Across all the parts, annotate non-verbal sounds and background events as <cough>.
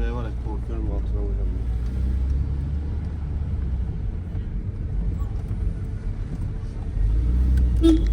Şuraya var ya korkuyorum altına vuracağım. Mavi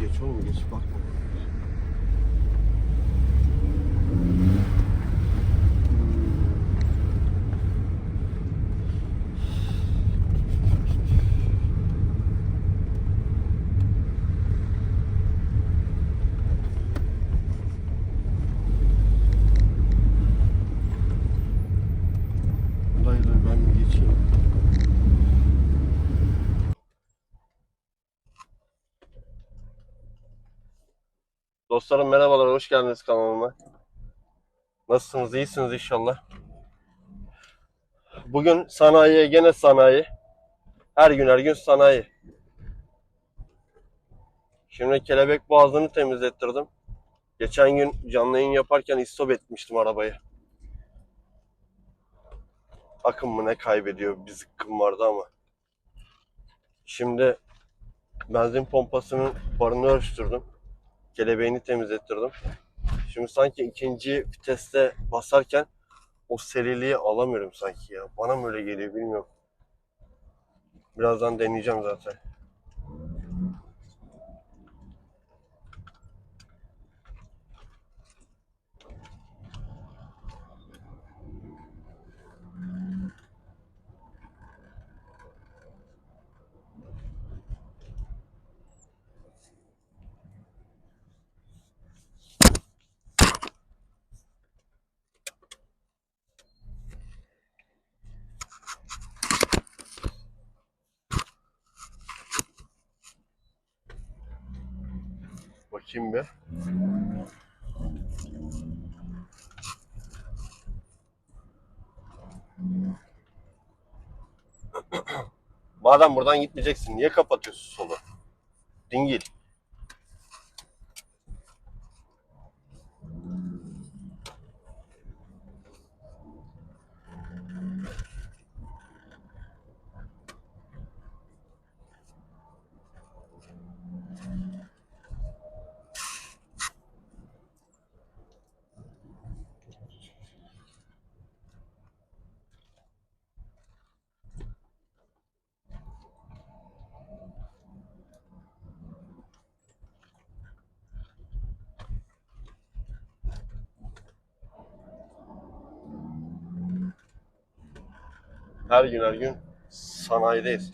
Geç oğlum geç bakma. Dayı dur ben bir geçeyim. Dostlarım merhabalar, hoş geldiniz kanalıma. Nasılsınız, iyisiniz inşallah. Bugün sanayiye, gene sanayi. Her gün her gün sanayi. Şimdi kelebek boğazını temizlettirdim. Geçen gün canlı yayın yaparken istop etmiştim arabayı. Akım mı ne kaybediyor, bir zıkkım vardı ama. Şimdi benzin pompasının barını ölçtürdüm kelebeğini temizlettirdim. Şimdi sanki ikinci viteste basarken o seriliği alamıyorum sanki ya. Bana mı öyle geliyor bilmiyorum. Birazdan deneyeceğim zaten. Bir. <clears throat> Madem buradan gitmeyeceksin niye kapatıyorsun solu? Dingil. Her gün her gün sanayideyiz.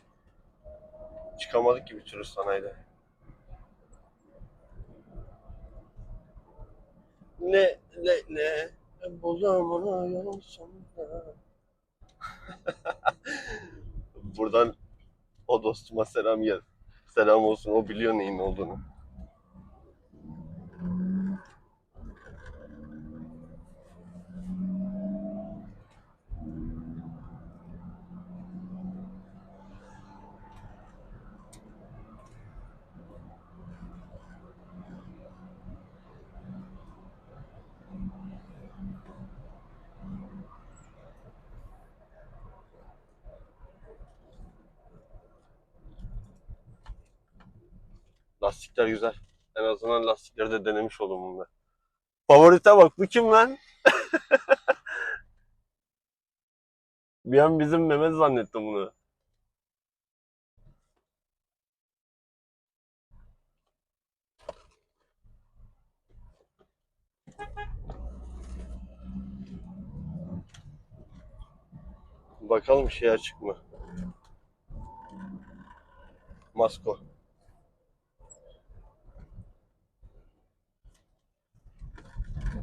Çıkamadık ki bir türlü sanayide. Ne ne ne bu zamana yol sonunda. <laughs> Buradan o dostuma selam gel. Selam olsun o biliyor neyin olduğunu. Lastikler güzel. En azından lastikleri de denemiş oldum bunda. Favorite bak bu kim lan? <laughs> Bir an bizim Mehmet zannettim bunu. Bakalım şey açık mı? Masko.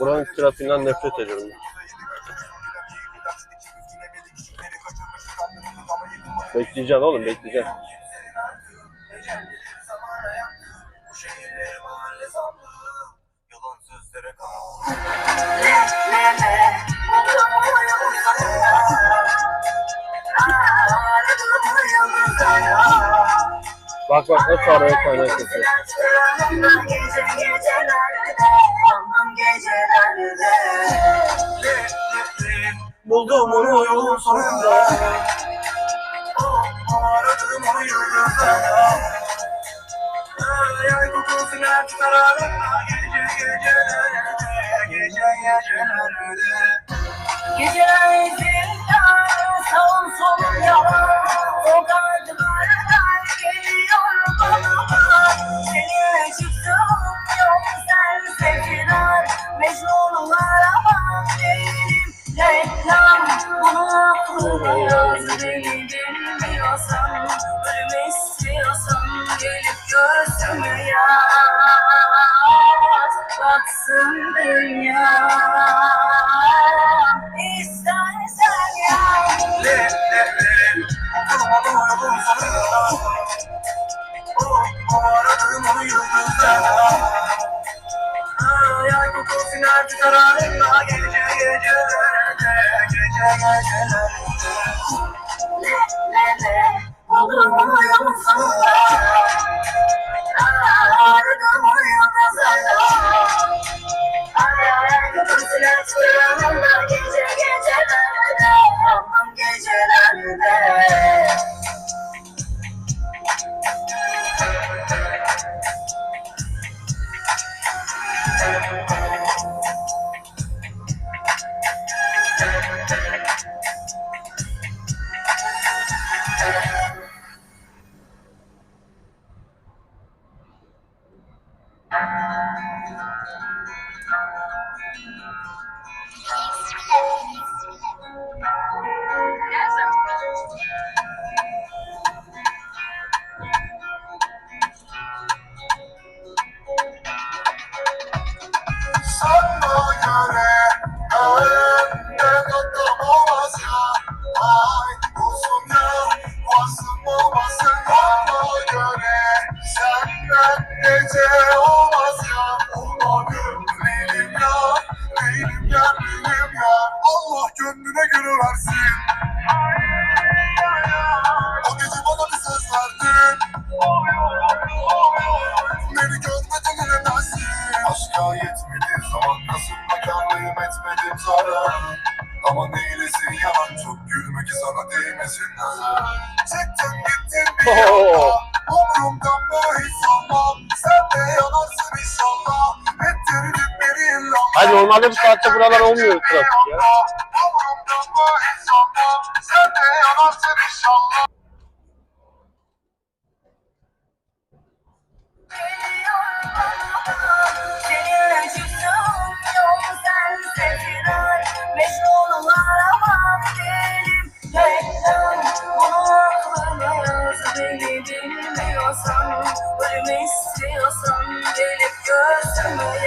Buranın trafiğinden nefret ediyorum. Bekleyeceksin oğlum bekleyeceksin. Bak bak o çağrıya kaynağı sesi. Buldum onu yolun sonunda Aradım onu yıldızda Yay kokusun her çıkararında Gece gecelerde Gece gecelerde Geceler ezildi Sağım solum yalan Sokağın batsın dünya. İstersen yağmur Le le le Kılıma doğru bu sarıda O aradığım artık kararında Gece gece gece gecelerde Le le le Kılıma doğru bu sarıda Aradığım onu yıldızlarda Geceler, geceler, geceler, Normalde bu saatte buralar olmuyor trafik ya. Ölmek istiyorsan gelip gözüme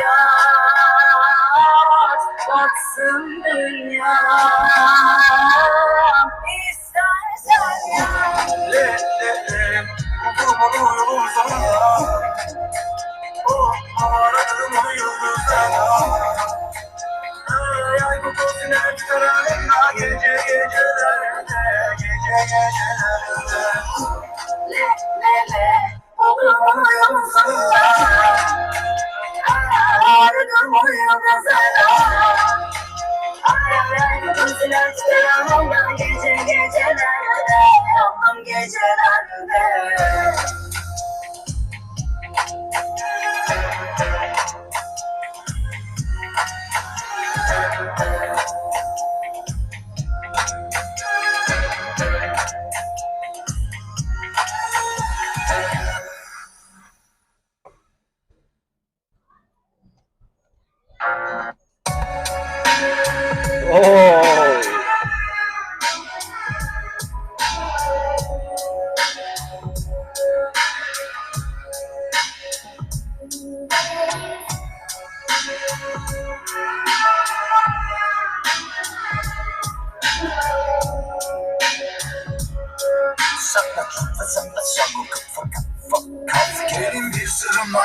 Geceler, geceler, geceler, geceler, geceler,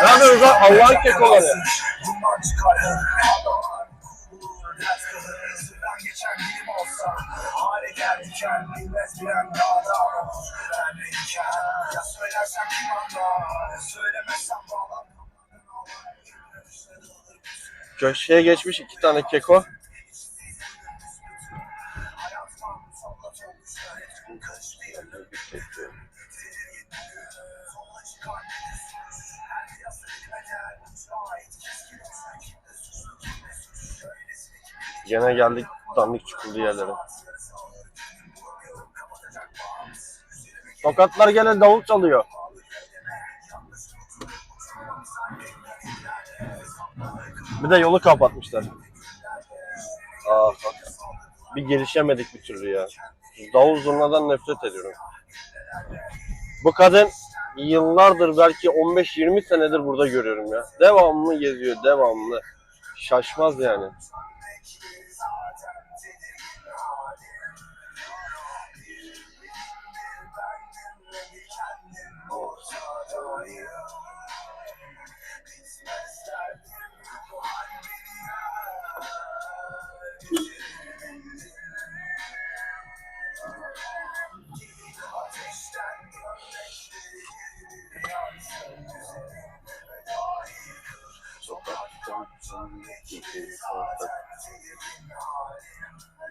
Ne yapıyorsunuz lan? Allah'ın kekoları. Bundan Köşeye geçmiş iki tane keko. Gene geldik dandik çukurlu yerlere. Tokatlar gene davul çalıyor. Bir de yolu kapatmışlar. Aa, bak. Bir gelişemedik bir türlü ya. Davul zurnadan nefret ediyorum. Bu kadın yıllardır belki 15-20 senedir burada görüyorum ya. Devamlı geziyor, devamlı. Şaşmaz yani.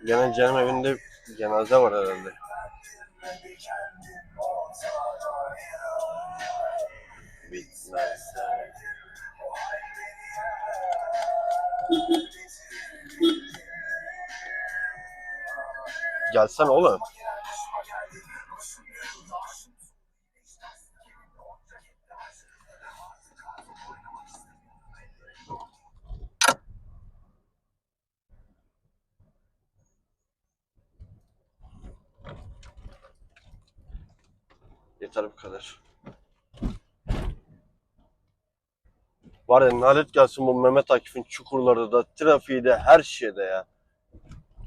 Gene Cem evinde cenaze var herhalde. Gelsen oğlum. Yeter bu kadar. Var ya nalet gelsin bu Mehmet Akif'in çukurlarda da, trafiği de, her şeyde ya.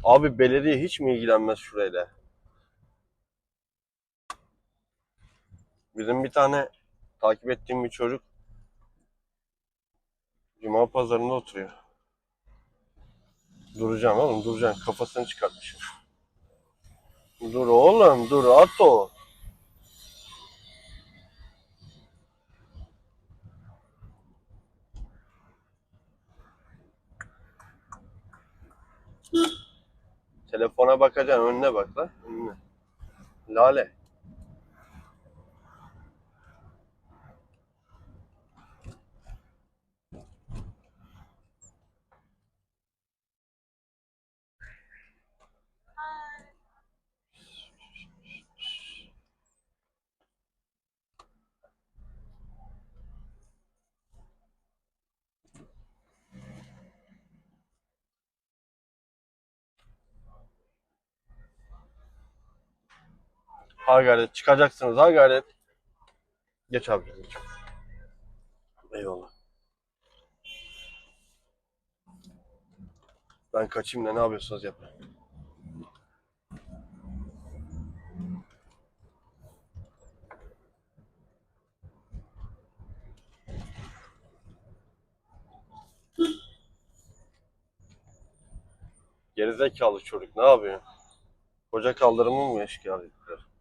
Abi belediye hiç mi ilgilenmez şurayla? Bizim bir tane takip ettiğim bir çocuk Cuma pazarında oturuyor. Duracaksın oğlum duracaksın. Kafasını çıkartmışım. Dur oğlum dur at o. Telefona bakacaksın önüne bak lan. Önüne. Lale. Ha gayret çıkacaksınız ha gayret. Geç abi. Geç. Eyvallah. Ben kaçayım da ne yapıyorsunuz yapın. Gerizekalı çocuk ne yapıyor? Koca kaldırımı mı eşkıya ettiler?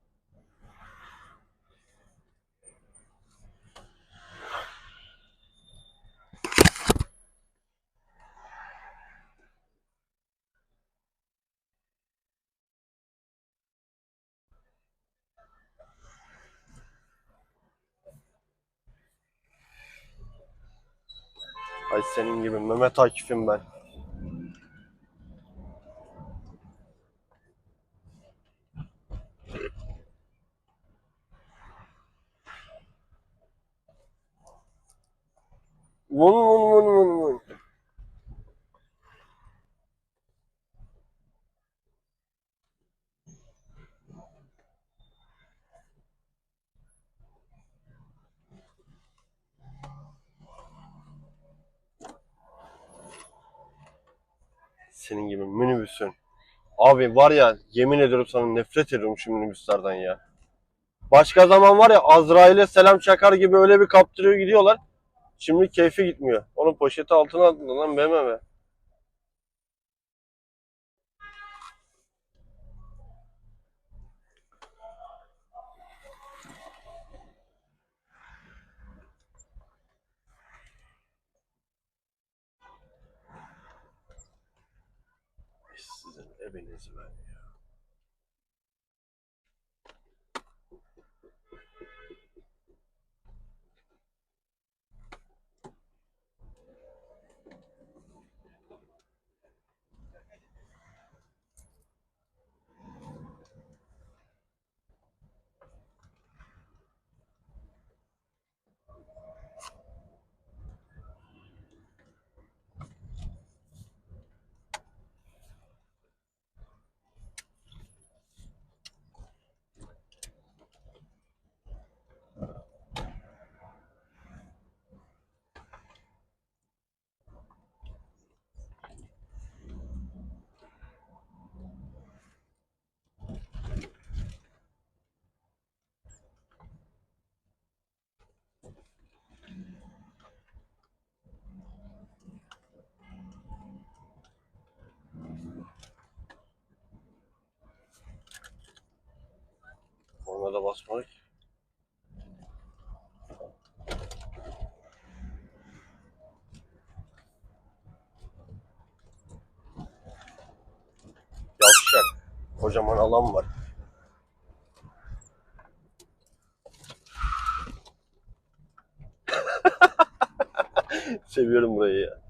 Ay senin gibi Mehmet Akif'im ben. Senin gibi minibüsün. Abi var ya yemin ediyorum sana nefret ediyorum şu minibüslerden ya. Başka zaman var ya Azrail'e selam çakar gibi öyle bir kaptırıyor gidiyorlar. Şimdi keyfi gitmiyor. Onun poşeti altına attı lan BMW. Ebenezer. Ona da basmadık. Yavşak. Kocaman alan var. <laughs> Seviyorum burayı ya.